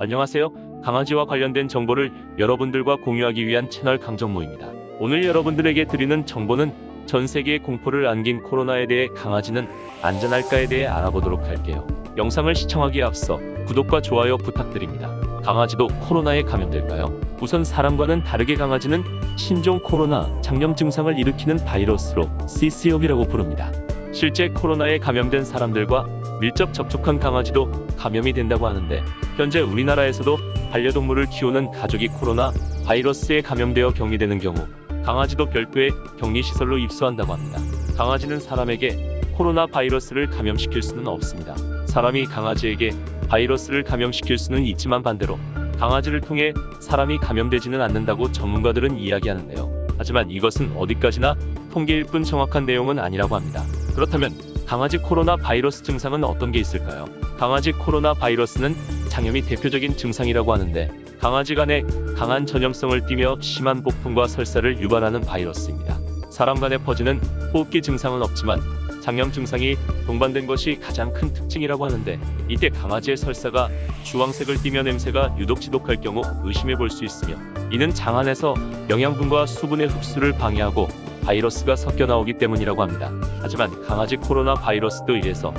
안녕하세요. 강아지와 관련된 정보를 여러분들과 공유하기 위한 채널 강정모입니다. 오늘 여러분들에게 드리는 정보는 전 세계에 공포를 안긴 코로나에 대해 강아지는 안전할까에 대해 알아보도록 할게요. 영상을 시청하기에 앞서 구독과 좋아요 부탁드립니다. 강아지도 코로나에 감염될까요? 우선 사람과는 다르게 강아지는 신종 코로나 장염 증상을 일으키는 바이러스로 CCOV라고 부릅니다. 실제 코로나에 감염된 사람들과 밀접 접촉한 강아지도 감염이 된다고 하는데 현재 우리나라에서도 반려동물을 키우는 가족이 코로나 바이러스에 감염되어 격리되는 경우 강아지도 별도의 격리시설로 입소한다고 합니다. 강아지는 사람에게 코로나 바이러스를 감염시킬 수는 없습니다. 사람이 강아지에게 바이러스를 감염시킬 수는 있지만 반대로 강아지를 통해 사람이 감염되지는 않는다고 전문가들은 이야기하는데요. 하지만 이것은 어디까지나 통계일 뿐 정확한 내용은 아니라고 합니다. 그렇다면 강아지 코로나 바이러스 증상은 어떤 게 있을까요? 강아지 코로나 바이러스는 장염이 대표적인 증상이라고 하는데 강아지 간에 강한 전염성을 띠며 심한 폭풍과 설사를 유발하는 바이러스입니다. 사람 간에 퍼지는 호흡기 증상은 없지만 장염 증상이 동반된 것이 가장 큰 특징이라고 하는데 이때 강아지의 설사가 주황색을 띠며 냄새가 유독 지독할 경우 의심해 볼 수 있으며 이는 장 안에서 영양분과 수분의 흡수를 방해하고 바이러스가 섞여 나오기 때문이라고 합니다. 하지만 강아지 코로나 바이러스도 이래서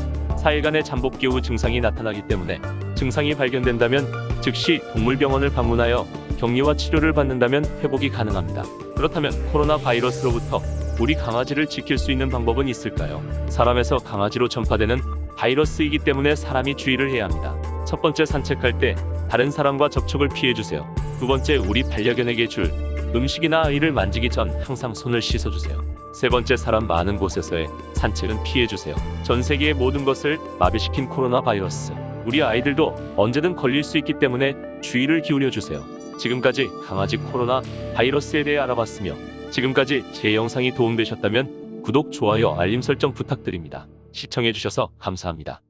4일간의 잠복 기 후 증상이 나타나기 때문에 증상이 발견된다면 즉시 동물병원을 방문하여 격리와 치료를 받는다면 회복이 가능합니다. 그렇다면 코로나 바이러스로부터 우리 강아지를 지킬 수 있는 방법은 있을까요? 사람에서 강아지로 전파되는 바이러스이기 때문에 사람이 주의를 해야 합니다. 첫 번째 산책할 때 다른 사람과 접촉을 피해 주세요. 두 번째 우리 반려견에게 줄 음식이나 아이를 만지기 전 항상 손을 씻어 주세요. 세 번째 사람 많은 곳에서의 산책은 피해 주세요. 전 세계의 모든 것을 마비시킨 코로나 바이러스. 우리 아이들도 언제든 걸릴 수 있기 때문에 주의를 기울여 주세요. 지금까지 강아지 코로나 바이러스에 대해 알아봤으며 지금까지 제 영상이 도움되셨다면 구독, 좋아요, 알림 설정 부탁드립니다. 시청해주셔서 감사합니다.